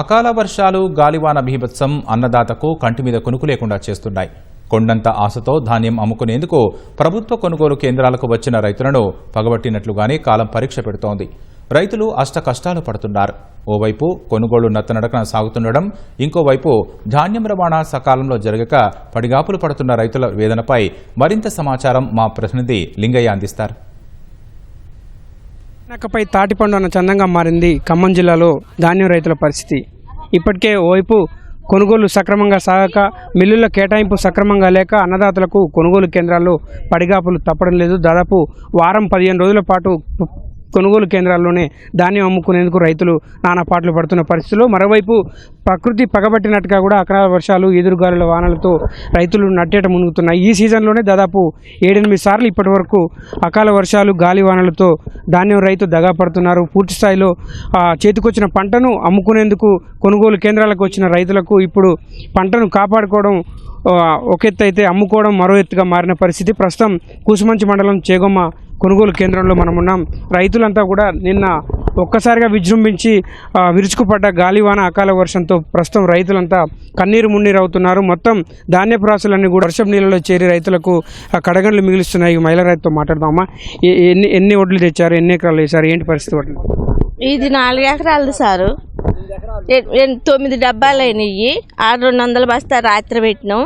అకాల వర్షాలు గాలివాన బీభత్సం అన్నదాతకు కంటి మీద కొనుకు లేకుండా చేస్తున్నాయి. కొండంత ఆశతో ధాన్యం అమ్ముకునేందుకు ప్రభుత్వ కొనుగోలు కేంద్రాలకు వచ్చిన రైతులను పగబట్టినట్లుగానే కాలం పరీక్ష పెడుతోంది. రైతులు అష్ట కష్టాలు పడుతున్నారు. ఓవైపు కొనుగోలు నత్తనడకన సాగుతుండడం ఇంకోవైపు ధాన్యం రవాణా సకాలంలో జరగక పడిగాపులు పడుతున్న రైతుల వేదనపై మరింత సమాచారం మా ప్రతినిధి లింగయ్య అందిస్తారు. నక్కపై తాటిపండు అన్న చందంగా మారింది ఖమ్మం జిల్లాలో ధాన్యం రైతుల పరిస్థితి. ఇప్పటికే ఓవైపు కొనుగోలు సక్రమంగా సాగక మిల్లుల కేటాయింపు సక్రమంగా లేక అన్నదాతలకు కొనుగోలు కేంద్రాల్లో పడిగాపులు తప్పడం లేదు. దాదాపు వారం పదిహేను రోజుల పాటు కొనుగోలు కేంద్రాల్లోనే ధాన్యం అమ్ముకునేందుకు రైతులు నానాపాట్లు పడుతున్న పరిస్థితుల్లో మరోవైపు ప్రకృతి పగబట్టినట్టుగా కూడా అకాల వర్షాలు ఎదురుగాలుల వానలతో రైతులు నట్టేట మునుగుతున్నాయి. ఈ సీజన్లోనే దాదాపు ఏడెనిమిది సార్లు ఇప్పటి వరకు అకాల వర్షాలు గాలి వానలతో ధాన్యం రైతు దగా పడుతున్నారు. పూర్తి స్థాయిలో చేతికొచ్చిన పంటను అమ్ముకునేందుకు కొనుగోలు కేంద్రాలకు వచ్చిన రైతులకు ఇప్పుడు పంటను కాపాడుకోవడం ఒక ఎత్తు అయితే అమ్ముకోవడం మరో ఎత్తుగా మారిన పరిస్థితి. ప్రస్తుతం కూసుమంచి మండలం చేగొమ్మ కొనుగోలు కేంద్రంలో మనం ఉన్నాం. రైతులంతా కూడా నిన్న ఒక్కసారిగా విజృంభించి విరుచుకుపడ్డ గాలివాన అకాల వర్షంతో ప్రస్తుతం రైతులంతా కన్నీరు మున్నీరు అవుతున్నారు. మొత్తం ధాన్యపు రాసులన్నీ కూడా వర్షం నీళ్ళలో చేరి రైతులకు కడగండ్లు మిగులుస్తున్నాయి. మహిళా రైతుతో మాట్లాడదామా? ఎన్ని ఎన్ని ఒడ్లు తెచ్చారు? ఎన్ని ఎకరాలు వేశారు? ఏంటి పరిస్థితి ఇది నాలుగు ఎకరాలు సారు. తొమ్మిది డబ్బాలు అయినాయి ఆరు రెండు వందల బస్తా రాత్రి పెట్టినాం.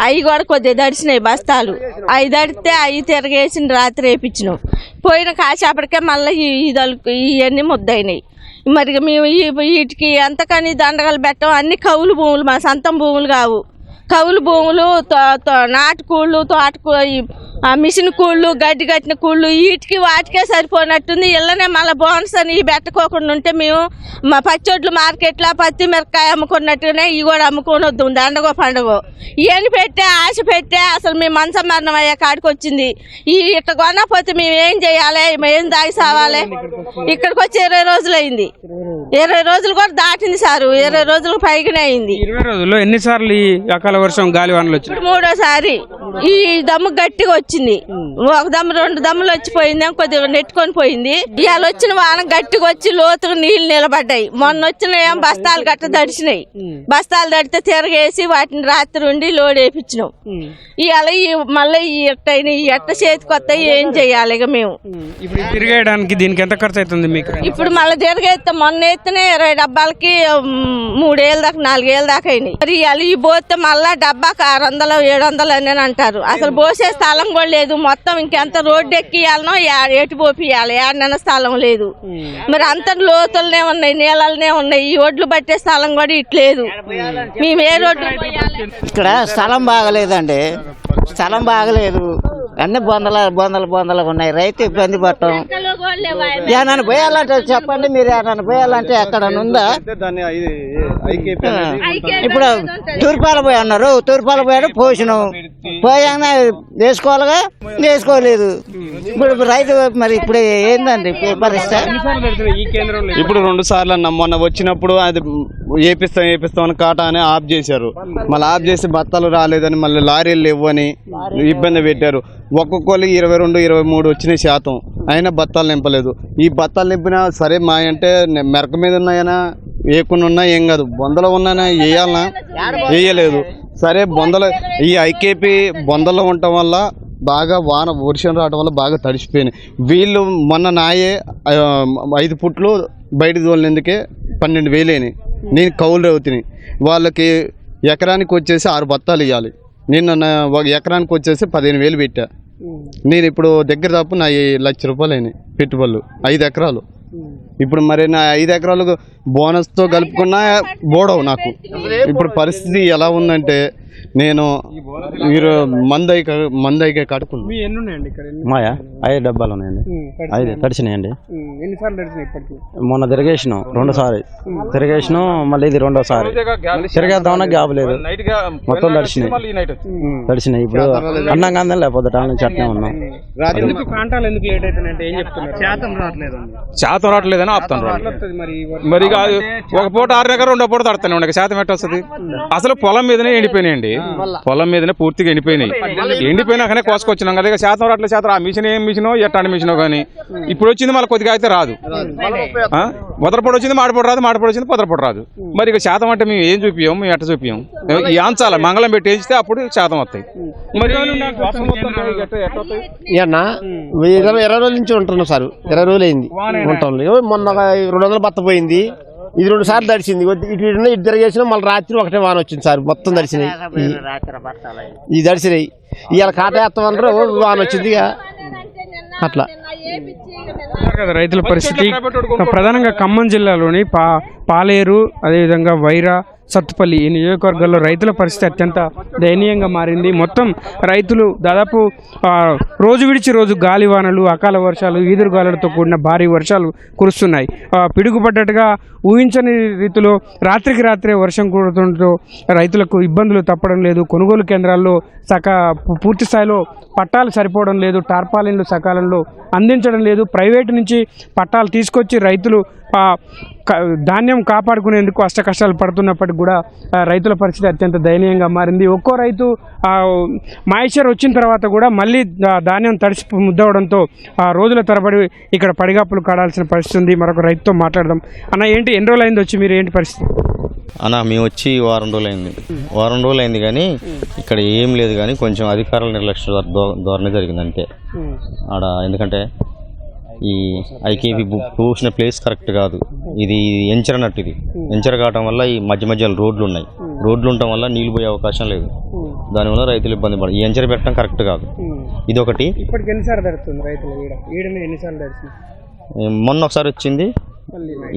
అవి కూడా కొద్దిగా దడిచినాయి బస్తాలు. అవి దడితే అవి తిరగేసిన రాత్రి వేయించినాం పోయిన కాసేపటికే మళ్ళీ ఇదలు ఇవన్నీ ముద్దయినాయి. మరి మేము వీటికి ఎంతకని దండగలు పెట్టం. అన్ని కౌలు భూములు మా సొంతం భూములు కావు. కౌలు భూములు తో- తో- తోటకూ ఆ మిషన్ కూళ్ళు గడ్డి కట్టిన కూళ్ళు వీటికి వాటికే సరిపోనట్టుంది. ఇళ్ళనే మళ్ళీ బోనస్ అని ఇవి పెట్టకోకుండా ఉంటే మేము మా పచ్చొడ్లు మార్కెట్లో పత్తి మిరపకాయ అమ్ముకున్నట్టుగానే ఇవి కూడా అమ్ముకొని వద్దాం దండగో పండగో. ఇవన్నీ పెట్టే ఆశ పెట్టే అసలు మేము మనసం మరణం అయ్యే కాడికి వచ్చింది. ఈ ఇట్ట కొనకపోతే మేము ఏం చేయాలి? మేము ఏం దాగి సావాలి? ఇక్కడికి వచ్చి ఇరవై రోజులు అయింది. ఇరవై రోజులు కూడా దాటింది సారు. ఇరవై రోజులు పైగానే అయింది. ఇరవై రోజుల్లో ఎన్నిసార్లు ఈ అకాల వర్షం గాలి వానలు ఇప్పుడు మూడోసారి. ఈ దమ్ము గట్టిగా వచ్చింది. ఒక దమ్ము రెండు దమ్ములు వచ్చిపోయింది కొద్దిగా నెట్టుకొని పోయింది. ఇవాళ వచ్చిన వాన గట్టిగా వచ్చి లోతుగా నీళ్ళు నిలబడ్డాయి. మొన్న వచ్చిన ఏం బస్తాలు గట్ట దడిచినాయి బస్తాలు దడితే తిరగేసి వాటిని రాత్రి ఉండి లోడ్ వేయించినాం ఇవాళ ఈ మళ్ళీ ఈ ఎట్టయిన ఈ ఎట్ట చేతికి ఏం చెయ్యాలి ఇక మేము. ఇప్పుడు తిరిగేయడానికి దీనికి ఎంత ఖర్చు అవుతుంది మీకు? ఇప్పుడు మళ్ళీ తిరగేస్తే మొన్న ఎత్తునే ఇరవై డబ్బాలకి మూడేళ్ళ దాకా నాలుగేళ్ళ దాకా అయినాయి. మరి ఇవాళ ఈ పోతే మళ్ళా డబ్బాకి ఆరు వందలు ఏడు వందలు అని అంటారు అసలు పోసే స్థలం కూడా లేదు మొత్తం ఇంకెంత రోడ్డు ఎక్కియాలనో యా- ఎటు పోపియాలి ఏడనైనా స్థలం లేదు మరి అంత లోతులనే ఉన్నాయి నీళ్ళనే ఉన్నాయి ఈ ఒడ్లు పట్టే స్థలం కూడా ఇట్లేదు మేము ఏ రోడ్డు పోయాలి ఇక్కడ స్థలం బాగలేదండి స్థలం బాగలేదు అన్ని బొందల బొందల బొందలు ఉన్నాయి రైతు ఇబ్బంది పడటం ఏమైనా పోయాలంటే చెప్పండి మీరు ఏమైనా పోయాలంటే ఎక్కడ ఉందా ఇప్పుడు తూర్పాల పోయి అన్నారు తూర్పాల పోయాడు పోసినాం పోయాక వేసుకోవాలిగా? వేసుకోలేదు. ఇప్పుడు రైతు మరి ఇప్పుడు ఏందండి పరిస్థితి? ఈ కేంద్రంలో ఇప్పుడు రెండు సార్లు అన్న. మొన్న వచ్చినప్పుడు అది ఏపిస్తాం ఏపిస్తాం అని కాటా అని ఆఫ్ చేశారు. మళ్ళీ ఆఫ్ చేసి బత్తాలు రాలేదని మళ్ళీ లారీలు లేవు అని ఇబ్బంది పెట్టారు. ఒక్కొక్కరికి ఇరవై రెండు ఇరవై మూడు వచ్చిన శాతం. అయినా బత్తాలు నింపలేదు. ఈ బత్తాలు నింపినా సరే మా అంటే మెరక మీద ఉన్నాయనా? ఏకుండా ఉన్నా ఏం కాదు. బొందలో ఉన్నాయనా వేయాలనా? వేయలేదు. సరే బొందల ఈ ఐకేపీ బొందలో ఉండటం వల్ల బాగా వాన వర్షం రావడం వల్ల బాగా తడిసిపోయినాయి. వీళ్ళు మొన్న నాయే ఐదు పుట్లు బయట తోలినందుకే పన్నెండు వేలేని నేను కౌలు అవుతున్నాయి వాళ్ళకి ఎకరానికి వచ్చేసి ఆరు బత్తాలు ఇవ్వాలి నేను ఒక ఎకరానికి వచ్చేసి పదిహేను వేలు పెట్టా. నేను ఇప్పుడు దగ్గర తప్పు నా లక్ష రూపాయలు అయినాయి పెట్టుబడులు. ఐదు ఎకరాలు. ఇప్పుడు మరి నా ఐదు ఎకరాలు బోనస్తో కలుపుకున్నా బోడవు నాకు. ఇప్పుడు పరిస్థితి ఎలా ఉందంటే నేను మీరు మందైక మందైకే కడుకున్నాను మీ ఎన్ని ఉన్నాయండి ఇక్కడ ఎన్ని? మాయా? ఐదు డబ్బాలు ఉన్నాయండి. ఐదు తడిచినాయండి ఉమ్, ఎన్నిసార్లు తడిచినాయి ఇప్పటికి? మొన్న తిరిగేసినాం రెండు సారి తిరిగేసినాం మళ్ళీ ఇది రెండోసారి. తిరిగేద్దామన్నా గ్యాప్ లేదు. మొత్తం తడిచినాయి తడిచినాయి ఇప్పుడు అన్నం కాందని లేకపోతే టాల నుంచి అట్నే ఉన్నాం. ఎందుకు కాంటాలు ఎందుకు లేట్ అవుతున్నాయంటే ఏం చెప్తున్నారు? శాతం రావట్లేదు శాతం రావట్లేదని ఆపుతాను మరి ఒక పూట ఆరు ఎకరం రెండో పూట తడతానే ఉండే శాతం ఎట్ట వస్తుంది? అసలు పొలం మీదనే ఎండిపోయినాయండి. ఎండిపోయినాయండి పొలం మీదనే పూర్తిగా ఎండిపోయినాయి. ఎండిపోయినాకనే కోసుకొచ్చినాం. కదా ఇక శాతం రాట్లే శాతం ఆ మిషన్ ఏం మిషనో ఎట్టాంటి మిషనో కానీ. ఇప్పుడు వచ్చింది మళ్ళీ కొద్దిగా అయితే రాదు. ఆ? వదరపొడి వచ్చింది మాడిపొడి రాదు మాడిపొడి వచ్చింది పొదరపొడి రాదు. మరి ఇక శాతం అంటే మేము ఏం చూపియం? మేము ఎట్ట చూపియం? ఈ ఆంచాల మంగళం పెట్టి వేస్తే అప్పుడు శాతం వస్తాయి. మరి ఇరవై ఇరవై రోజుల నుంచి ఉంటున్నాం సార్. ఇరవై రోజులు అయింది. ఉంటాం మొన్న రెండు వందల బత్త పోయింది. ఇది రెండు సార్లు తడిచింది ఇటు ఇటు ఇటు తిరిగేసిన మళ్ళీ రాత్రి ఒకటే వాన వచ్చింది సార్. మొత్తం తడిచినాయి ఈ- తడిచినాయి ఇవాళ కాటేస్తాం అంటారు వాన వచ్చింది ఇక. అట్లా. కదా రైతుల పరిస్థితి. ప్రధానంగా ఖమ్మం జిల్లాలోని పా పాలేరు అదేవిధంగా వైరా సత్తుపల్లి ఈ నియోజకవర్గాల్లో రైతుల పరిస్థితి అత్యంత దయనీయంగా మారింది. మొత్తం రైతులు దాదాపు రోజు విడిచి రోజు గాలివానలు అకాల వర్షాలు ఈదురుగాలులతో కూడిన భారీ వర్షాలు కురుస్తున్నాయి. పిడుగుపడ్డట్టుగా ఊహించని రీతిలో రాత్రికి రాత్రే వర్షం కురుతుండటంతో రైతులకు ఇబ్బందులు తప్పడం లేదు. కొనుగోలు కేంద్రాల్లో సక పూర్తి స్థాయిలో పట్టాలు సరిపోవడం లేదు. టార్పాలిన్లు సకాలంలో అందించడం లేదు. ప్రైవేటు నుంచి పట్టాలు తీసుకొచ్చి రైతులు ధాన్యం కాపాడుకునేందుకు అష్ట కష్టాలు పడుతున్నప్పటికి కూడా రైతుల పరిస్థితి అత్యంత దయనీయంగా మారింది. ఒక్కో రైతు మాయిశ్చర్ వచ్చిన తర్వాత కూడా మళ్ళీ ధాన్యం తడిసి ముద్దవడంతో ఆ రోజుల తరబడి ఇక్కడ పడిగాపులు కాడాల్సిన పరిస్థితి ఉంది. మరొక రైతుతో మాట్లాడదాం. అన్న ఏంటి ఎన్ని రోజులు అయింది వచ్చి మీరు? ఏంటి పరిస్థితి? అన్న మేము వచ్చి వారం రోజులు అయింది. వారం రోజులు అయింది కానీ ఇక్కడ ఏం లేదు కానీ కొంచెం అధికారుల నిర్లక్ష్య ధోరణి జరిగింది అంతే. ఆడ ఎందుకంటే ఈ ఐకేపీ పూసిన ప్లేస్ కరెక్ట్ కాదు. ఇది ఎంచర నట్టు ఇది ఎంచర కావటం వల్ల ఈ మధ్య మధ్యలో రోడ్లు ఉన్నాయి. రోడ్లు ఉండటం వల్ల నీళ్ళు పోయే అవకాశం లేదు. దానివల్ల రైతులు ఇబ్బంది పడదు ఈ ఎంచర పెట్టడం కరెక్ట్ కాదు. ఇది ఒకటి ఇప్పటికి ఎన్నిసార్లు తడుస్తుంది రైతులు ఈడ? ఈడనే ఎన్నిసార్లు తడిచింది మొన్న ఒకసారి వచ్చింది.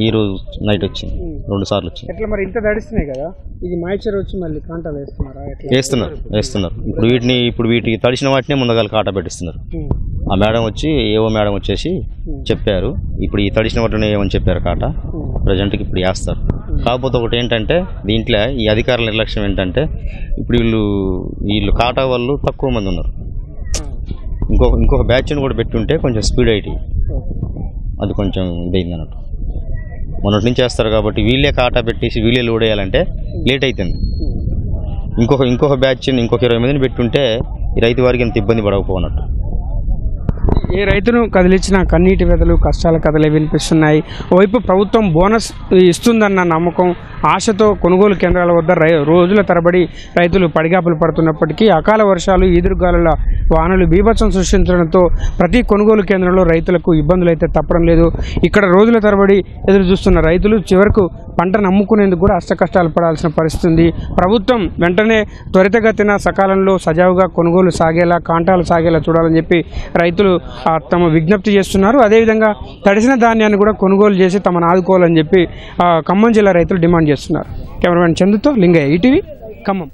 ఈ రోజు నైట్ వచ్చింది. రెండు సార్లు వచ్చింది. ఎట్లా మరి ఇంత తడిస్తున్నాయి కదా? ఇది మాయిశ్చర్ వచ్చి మళ్ళీ కాంటాలు వేస్తున్నారా? వేస్తున్నారు వేస్తున్నారు. ఇప్పుడు వీటిని ఇప్పుడు వీటికి తడిసిన వాటిని ముందుగా కాటా పెట్టిస్తున్నారు. ఆ మేడం వచ్చి ఏవో మేడం వచ్చేసి చెప్పారు ఇప్పుడు ఈ తడిసిన వాటిని ఏమని చెప్పారు కాట? ప్రజెంట్కి ఇప్పుడు వేస్తారు. కాకపోతే ఒకటి ఏంటంటే దీంట్లో ఈ అధికారుల నిర్లక్ష్యం ఏంటంటే ఇప్పుడు వీళ్ళు వీళ్ళు కాటా వాళ్ళు తక్కువ మంది ఉన్నారు. ఇంకొక ఇంకొక బ్యాచ్ని కూడా పెట్టుంటే కొంచెం స్పీడ్ అయ్యి అది కొంచెం ఇదైంది అన్నట్టు మొన్నటి నుంచి చేస్తారు కాబట్టి వీళ్ళే కాటా పెట్టేసి వీళ్ళే లోడ్ వేయాలంటే లేట్ అవుతుంది ఇంకొక ఇంకొక బ్యాచ్ ఇంకొక ఇరవై మందిని పెట్టుంటే ఈ రైతు వారికి ఎంత ఇబ్బంది పడకపోనట్టు. ఏ రైతును కదిలించిన కన్నీటి వెదలు కష్టాల కథలే వినిపిస్తున్నాయి. ఓవైపు ప్రభుత్వం బోనస్ ఇస్తుందన్న నమ్మకం ఆశతో కొనుగోలు కేంద్రాల వద్ద రై రోజుల తరబడి రైతులు పడిగాపులు పడుతున్నప్పటికీ అకాల వర్షాలు ఈదురుగాలుల వానలు బీభత్సం సృష్టించడంతో ప్రతి కొనుగోలు కేంద్రంలో రైతులకు ఇబ్బందులు అయితే తప్పడం లేదు. ఇక్కడ రోజుల తరబడి ఎదురు చూస్తున్న రైతులు చివరకు పంటను అమ్ముకునేందుకు కూడా అష్ట కష్టాలు పడాల్సిన పరిస్థితి ప్రభుత్వం వెంటనే త్వరితగతిన సకాలంలో సజావుగా కొనుగోలు సాగేలా కాంటాలు సాగేలా చూడాలని చెప్పి రైతులు తమ విజ్ఞప్తి చేస్తున్నారు. అదేవిధంగా తడిసిన ధాన్యాన్ని కూడా కొనుగోలు చేసి తమను ఆదుకోవాలని చెప్పి ఖమ్మం జిల్లా రైతులు డిమాండ్ చేస్తున్నారు. కెమెరామెన్ చందుతో లింగయ్య ఈటీవీ ఖమ్మం.